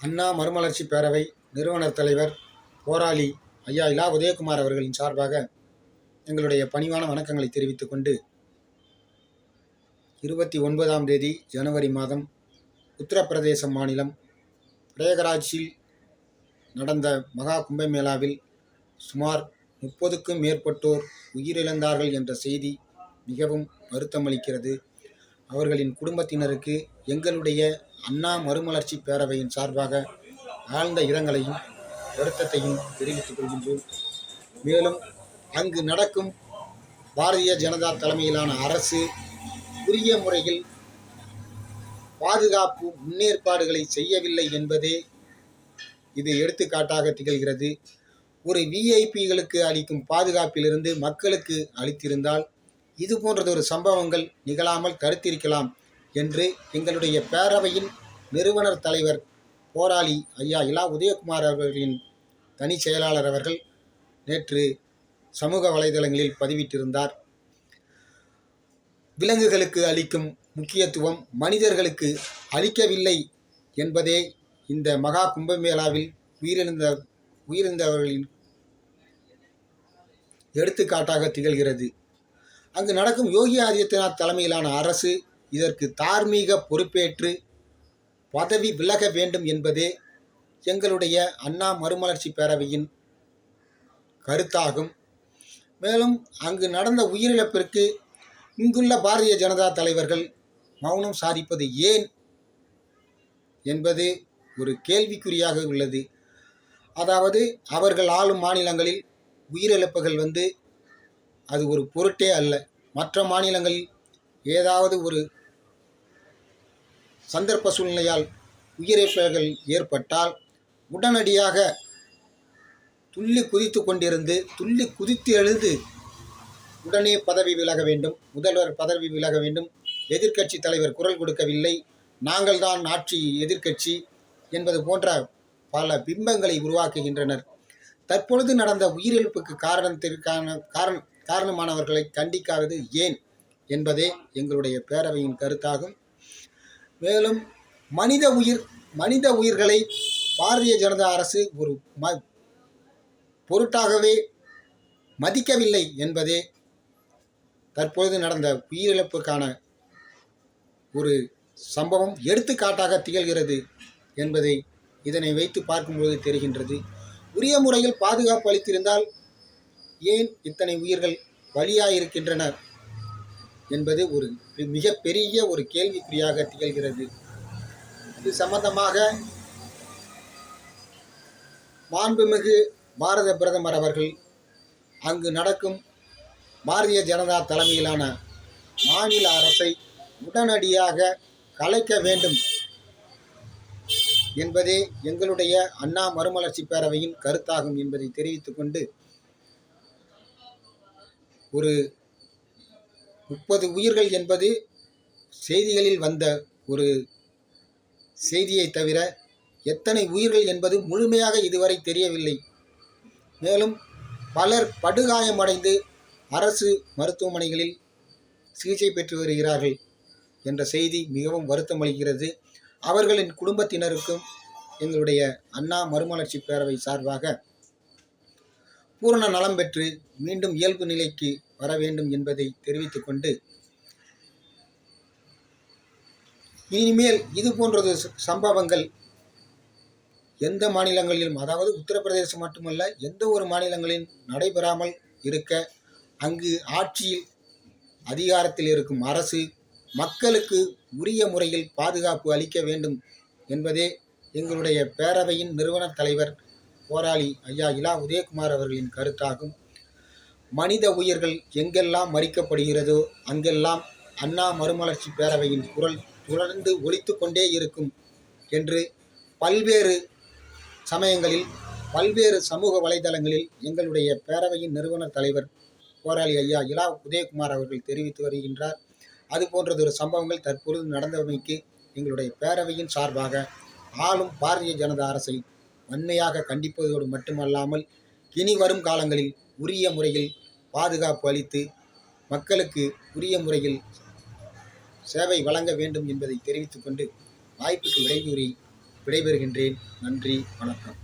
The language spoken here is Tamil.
அண்ணா மறுமலர்ச்சி பேரவை நிறுவனர் தலைவர் போராளி ஐயா இலா உதயகுமார் அவர்களின் சார்பாக எங்களுடைய பணிவான வணக்கங்களை தெரிவித்துக் கொண்டு இருபத்தி ஒன்பதாம் தேதி ஜனவரி மாதம் உத்தரப்பிரதேச மாநிலம் பிரேகராஜில் நடந்த மகா கும்பமேளாவில் சுமார் முப்பதுக்கும் மேற்பட்டோர் உயிரிழந்தார்கள் என்ற செய்தி மிகவும் வருத்தமளிக்கிறது. அவர்களின் குடும்பத்தினருக்கு எங்களுடைய அண்ணா மறுமலர்ச்சி பேரவையின் சார்பாக ஆழ்ந்த இரங்கலையும் வருத்தத்தையும் தெரிவித்துக் கொள்கின்றோம். மேலும் அங்கு நடக்கும் பாரதிய ஜனதா தலைமையிலான அரசு உரிய முறையில் பாதுகாப்பு முன்னேற்பாடுகளை செய்யவில்லை என்பதே இது எடுத்துக்காட்டாக திகழ்கிறது. ஒரு விஐபிகளுக்கு அளிக்கும் பாதுகாப்பிலிருந்து மக்களுக்கு அளித்திருந்தால் இது போன்றதொரு சம்பவங்கள் நிகழாமல் தடுத்திருக்கலாம் என்று எங்களுடைய பேரவையின் நிறுவனர் தலைவர் போராளி ஐயா இலா உதயகுமார் அவர்களின் தனி செயலாளர் அவர்கள் நேற்று சமூக வலைதளங்களில் பதிவிட்டிருந்தார். விலங்குகளுக்கு அளிக்கும் முக்கியத்துவம் மனிதர்களுக்கு அளிக்கவில்லை என்பதே இந்த மகா கும்பமேளாவில் உயிரிழந்த உயிரிழந்தவர்களின் எடுத்துக்காட்டாக திகழ்கிறது. அங்கு நடக்கும் யோகி ஆதித்யநாத் தலைமையிலான அரசு இதற்கு தார்மீக பொறுப்பேற்று பதவி விலக வேண்டும் என்பதே எங்களுடைய அண்ணா மறுமலர்ச்சி பேரவையின் கருத்தாகும். மேலும் அங்கு நடந்த உயிரிழப்பிற்கு இங்குள்ள பாரதிய ஜனதா தலைவர்கள் மௌனம் சாதிப்பது ஏன் என்பது ஒரு கேள்விக்குறியாக உள்ளது. அதாவது அவர்கள் ஆளும் மாநிலங்களில் உயிரிழப்புகள் வந்து அது ஒரு பொருட்டே அல்ல. மற்ற மாநிலங்களில் ஏதாவது ஒரு சந்தர்ப்ப சூழ்நிலையால் உயிரிழப்புகள் ஏற்பட்டால் உடனடியாக துள்ளி குதித்து கொண்டிருந்து துள்ளி குதித்து எழுந்து உடனே பதவி விலக வேண்டும். முதல்வர் பதவி விலக வேண்டும். எதிர்க்கட்சி தலைவர் குரல் கொடுக்கவில்லை. நாங்கள் தான் ஆட்சி எதிர்க்கட்சி என்பது போன்ற பல பிம்பங்களை உருவாக்குகின்றனர். தற்பொழுது நடந்த உயிரிழப்புக்கு காரணத்திற்கான காரண காரணமானவர்களை கண்டிக்காதது ஏன் என்பதே எங்களுடைய பேரவையின் கருத்தாகும். மேலும் மனித உயிர் மனித உயிர்களை பாரதிய ஜனதா அரசு ஒரு ம பொருட்டாகவே மதிக்கவில்லை என்பதே தற்பொழுது நடந்த உயிரிழப்புக்கான ஒரு சம்பவம் எடுத்துக்காட்டாக திகழ்கிறது என்பதை இதனை வைத்து பார்க்கும்போது தெரிகின்றது. உரிய முறையில் பாதுகாப்பு அளித்திருந்தால் ஏன் இத்தனை உயிர்கள் பலியாயிருக்கின்றனர் என்பது ஒரு மிகப்பெரிய ஒரு கேள்விக்குறியாக திகழ்கிறது. இது சம்பந்தமாக மாண்புமிகு பாரத பிரதமர் அவர்கள் அங்கு நடக்கும் பாரதிய ஜனதா தலைமையிலான மாநில அரசை உடனடியாக கலைக்க வேண்டும் என்பதே எங்களுடைய அண்ணா மறுமலர்ச்சி பேரவையின் கருத்தாகும் என்பதை தெரிவித்துக் கொண்டு ஒரு முப்பது உயிர்கள் என்பது செய்திகளில் வந்த ஒரு செய்தியை தவிர எத்தனை உயிர்கள் என்பது முழுமையாக இதுவரை தெரியவில்லை. மேலும் பலர் படுகாயமடைந்து அரசு மருத்துவமனைகளில் சிகிச்சை பெற்று வருகிறார்கள் என்ற செய்தி மிகவும் வருத்தமளிக்கிறது. அவர்களின் குடும்பத்தினருக்கும் எங்களுடைய அண்ணா மறுமலர்ச்சி பேரவை சார்பாக பூரண நலம் பெற்று மீண்டும் இயல்பு நிலைக்கு வர வேண்டும் என்பதை தெரிவித்துக் கொண்டு இனிமேல் இது போன்றது சம்பவங்கள் எந்த மாநிலங்களிலும் அதாவது உத்தரப்பிரதேசம் மட்டுமல்ல எந்த ஒரு மாநிலங்களில் நடைபெறாமல் இருக்க அங்கு ஆட்சியில் அதிகாரத்தில் இருக்கும் அரசு மக்களுக்கு உரிய முறையில் பாதுகாப்பு அளிக்க வேண்டும் என்பதே எங்களுடைய பேரவையின் நிறுவனத் தலைவர் போராளி ஐயா இலா உதயகுமார் அவர்களின் கருத்தாகும். மனித உயிர்கள் எங்கெல்லாம் மறிக்கப்படுகிறதோ அங்கெல்லாம் அண்ணா மறுமலர்ச்சி பேரவையின் குரல் தொடர்ந்து ஒழித்து கொண்டே இருக்கும் என்று பல்வேறு சமயங்களில் பல்வேறு சமூக வலைதளங்களில் எங்களுடைய பேரவையின் நிறுவனர் தலைவர் போராளி ஐயா இலா உதயகுமார் அவர்கள் தெரிவித்து வருகின்றார். அது போன்றதொரு சம்பவங்கள் தற்பொழுது நடந்தமைக்கு எங்களுடைய பேரவையின் சார்பாக ஆளும் பாரதிய ஜனதா அரசை வன்மையாக கண்டிப்பதோடு மட்டுமல்லாமல் இனி வரும் காலங்களில் உரிய முறையில் பாதுகாப்பு அளித்து மக்களுக்கு உரிய முறையில் சேவை வழங்க வேண்டும் என்பதை தெரிவித்துக்கொண்டு வாய்ப்புக்கு விடைகூறி விடைபெறுகின்றேன். நன்றி வணக்கம்.